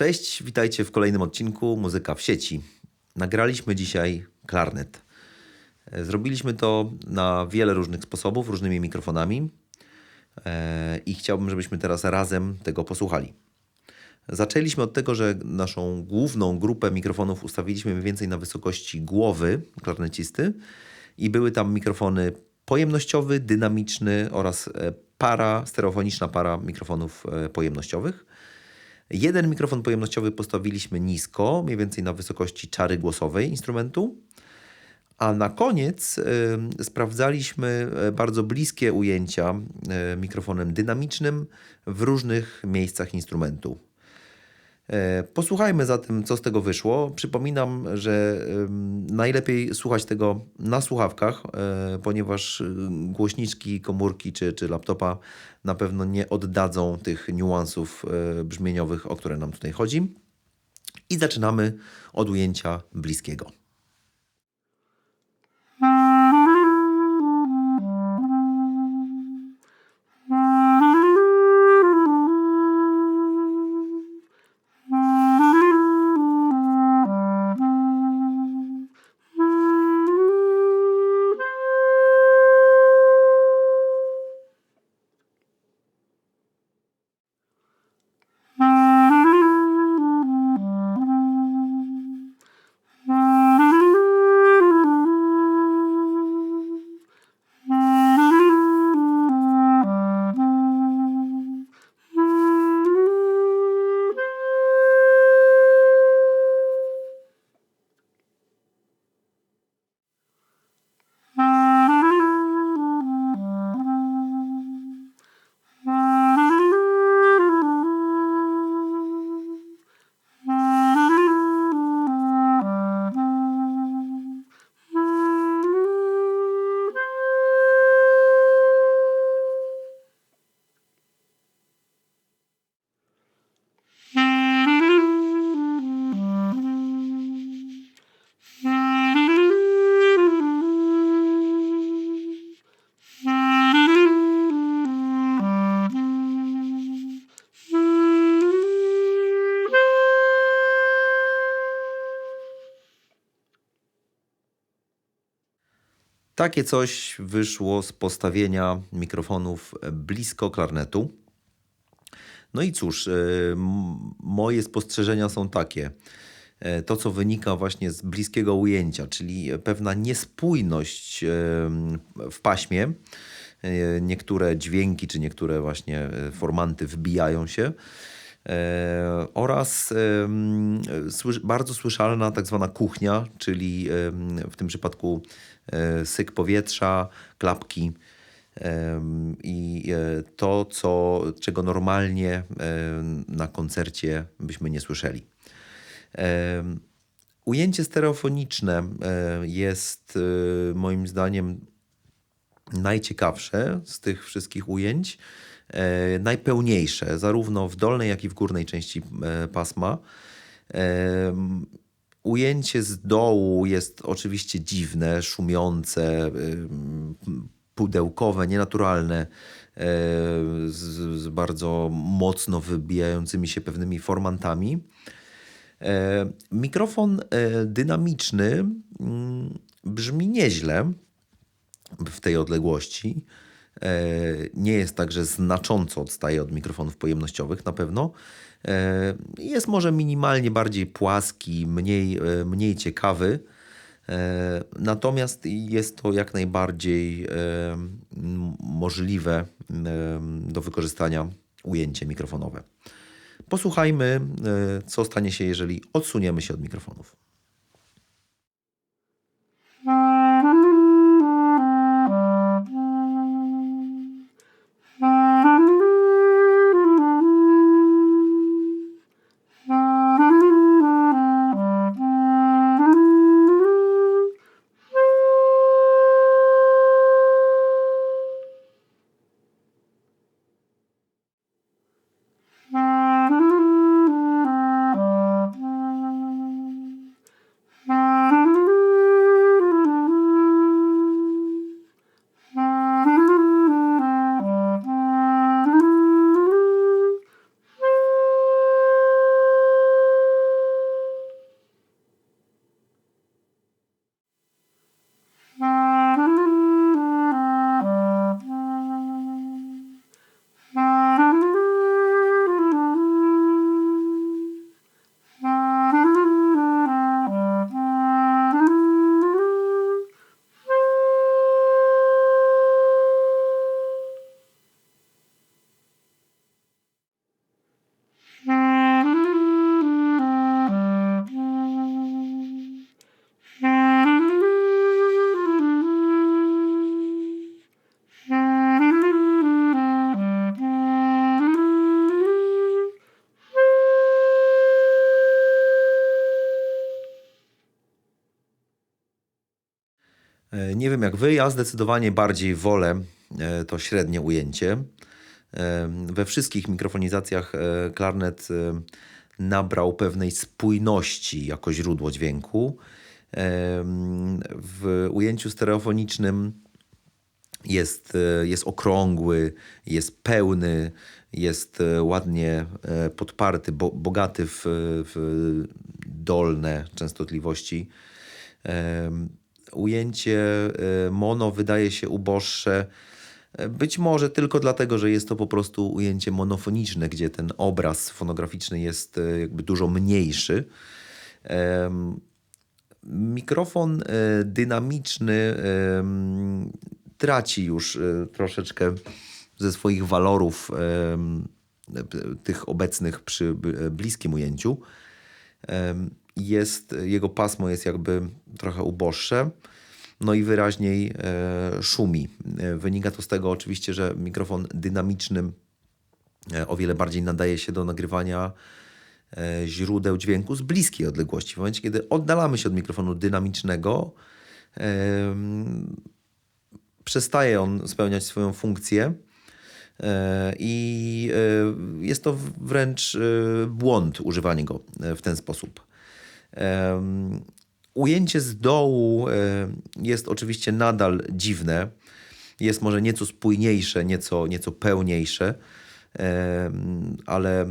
Cześć, witajcie w kolejnym odcinku Muzyka w sieci. Nagraliśmy dzisiaj klarnet. E, Zrobiliśmy to na wiele różnych sposobów, różnymi mikrofonami e, i chciałbym, żebyśmy teraz razem tego posłuchali. Zaczęliśmy od tego, że naszą główną grupę mikrofonów ustawiliśmy mniej więcej na wysokości głowy klarnecisty i były tam mikrofony pojemnościowy, dynamiczny oraz e, para, stereofoniczna para mikrofonów pojemnościowych. Jeden mikrofon pojemnościowy postawiliśmy nisko, mniej więcej na wysokości czary głosowej instrumentu. A na koniec y, sprawdzaliśmy e, bardzo bliskie ujęcia y, mikrofonem dynamicznym w różnych miejscach instrumentu. E, Posłuchajmy zatem, co z tego wyszło. Przypominam, że najlepiej słuchać tego na słuchawkach, e, ponieważ y, głośniczki, komórki czy, czy laptopa na pewno nie oddadzą tych niuansów e, brzmieniowych, o które nam tutaj chodzi. I zaczynamy od ujęcia bliskiego. Takie coś wyszło z postawienia mikrofonów blisko klarnetu. No i cóż, e, moje spostrzeżenia są takie. E, To, co wynika właśnie z bliskiego ujęcia, czyli pewna niespójność e, w paśmie. Niektóre dźwięki, czy niektóre właśnie formanty wbijają się. E, oraz bardzo słyszalna tak zwana kuchnia, czyli w tym przypadku e, syk powietrza, klapki i e, to, co, czego normalnie na koncercie byśmy nie słyszeli. Ujęcie stereofoniczne jest moim zdaniem najciekawsze z tych wszystkich ujęć, najpełniejsze, zarówno w dolnej, jak i w górnej części e, pasma. Em, Ujęcie z dołu jest oczywiście dziwne, szumiące, pudełkowe, nienaturalne, e, z, bardzo mocno wybijającymi się pewnymi formantami. E, Mikrofon e, dynamiczny mm, brzmi nieźle w tej odległości. E, Nie jest tak, że znacząco odstaje od mikrofonów pojemnościowych na pewno. E, Jest może minimalnie bardziej płaski, mniej, e, mniej ciekawy. Natomiast jest to jak najbardziej możliwe do wykorzystania ujęcie mikrofonowe. Posłuchajmy, co stanie się, jeżeli odsuniemy się od mikrofonów. Wiem jak wy, ja zdecydowanie bardziej wolę e, to średnie ujęcie. E, We wszystkich mikrofonizacjach e, klarnet nabrał pewnej spójności jako źródło dźwięku. W ujęciu stereofonicznym jest, jest okrągły, jest pełny, jest ładnie podparty, bo, bogaty w, w dolne częstotliwości. Ujęcie e, mono wydaje się uboższe, e, być może tylko dlatego, że jest to po prostu ujęcie monofoniczne, gdzie ten obraz fonograficzny jest e, jakby dużo mniejszy. Mikrofon e, dynamiczny traci już troszeczkę ze swoich walorów tych obecnych przy bliskim ujęciu. Jest, jego pasmo jest jakby trochę uboższe, no i wyraźniej e, szumi. E, Wynika to z tego oczywiście, że mikrofon dynamiczny e, o wiele bardziej nadaje się do nagrywania źródeł dźwięku z bliskiej odległości. W momencie, kiedy oddalamy się od mikrofonu dynamicznego, przestaje on spełniać swoją funkcję i jest to wręcz błąd używanie go w ten sposób. Em, Ujęcie z dołu jest oczywiście nadal dziwne. Jest może nieco spójniejsze, nieco, nieco pełniejsze, ale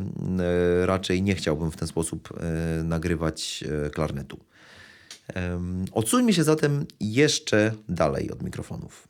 raczej nie chciałbym w ten sposób e, nagrywać e, klarnetu. Odsuńmy się zatem jeszcze dalej od mikrofonów.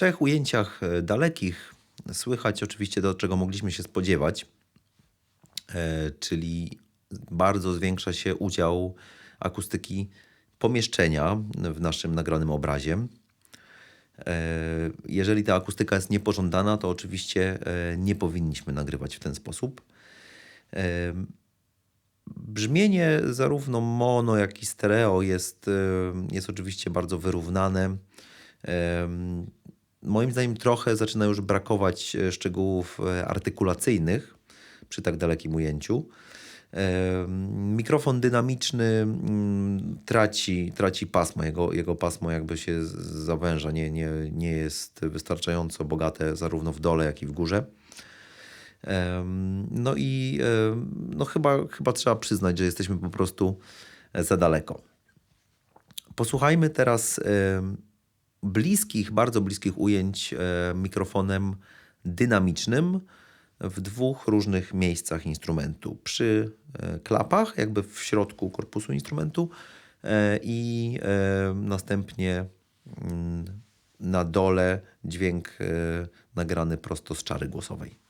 Trzech ujęciach e, dalekich słychać oczywiście to, czego mogliśmy się spodziewać, e, czyli bardzo zwiększa się udział akustyki pomieszczenia w naszym nagranym obrazie. E, Jeżeli ta akustyka jest niepożądana, to oczywiście nie powinniśmy nagrywać w ten sposób. Brzmienie zarówno mono, jak i stereo jest, jest oczywiście bardzo wyrównane. Moim zdaniem trochę zaczyna już brakować e, szczegółów e, artykulacyjnych przy tak dalekim ujęciu. Mikrofon dynamiczny mm, traci, traci pasmo, jego, jego pasmo jakby się zawęża, nie, nie, nie jest wystarczająco bogate zarówno w dole, jak i w górze. No i no chyba, chyba trzeba przyznać, że jesteśmy po prostu e, za daleko. Posłuchajmy teraz bliskich, bardzo bliskich ujęć e, mikrofonem dynamicznym w dwóch różnych miejscach instrumentu. Przy e, klapach, jakby w środku korpusu instrumentu e, i następnie mm, na dole dźwięk nagrany prosto z czary głosowej.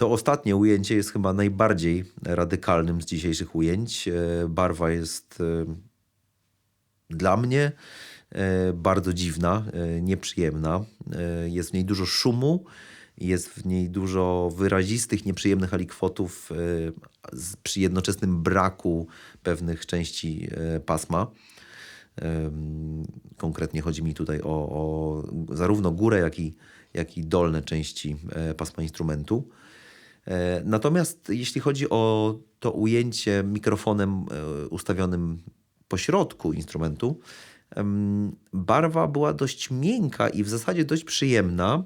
To ostatnie ujęcie jest chyba najbardziej radykalnym z dzisiejszych ujęć. E, Barwa jest e, dla mnie e, bardzo dziwna, nieprzyjemna. Jest w niej dużo szumu, jest w niej dużo wyrazistych, nieprzyjemnych alikwotów przy jednoczesnym braku pewnych części pasma. Konkretnie chodzi mi tutaj o, o zarówno górę, jak i, jak i dolne części pasma instrumentu. E, Natomiast jeśli chodzi o to ujęcie mikrofonem e, ustawionym po środku instrumentu, barwa była dość miękka i w zasadzie dość przyjemna,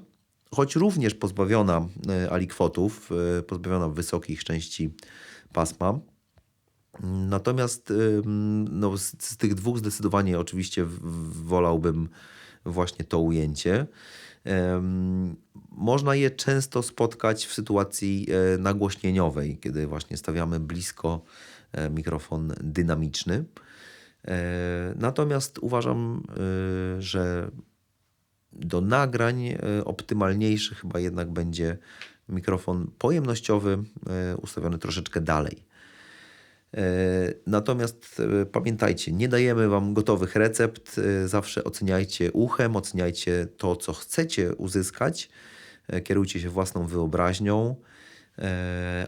choć również pozbawiona e, alikwotów, pozbawiona wysokich części pasma. Natomiast no, z, z tych dwóch zdecydowanie oczywiście wolałbym właśnie to ujęcie. Można je często spotkać w sytuacji e, nagłośnieniowej, kiedy właśnie stawiamy blisko e, mikrofon dynamiczny. E, Natomiast uważam, że do nagrań optymalniejszy chyba jednak będzie mikrofon pojemnościowy ustawiony troszeczkę dalej. E, Natomiast e, pamiętajcie, nie dajemy Wam gotowych recept. e, Zawsze oceniajcie uchem, oceniajcie to, co chcecie uzyskać. Kierujcie się własną wyobraźnią,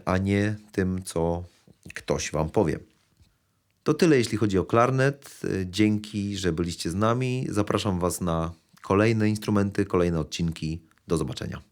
a nie tym, co ktoś Wam powie. To tyle, jeśli chodzi o klarnet. Dzięki, że byliście z nami. Zapraszam Was na kolejne instrumenty, kolejne odcinki. Do zobaczenia.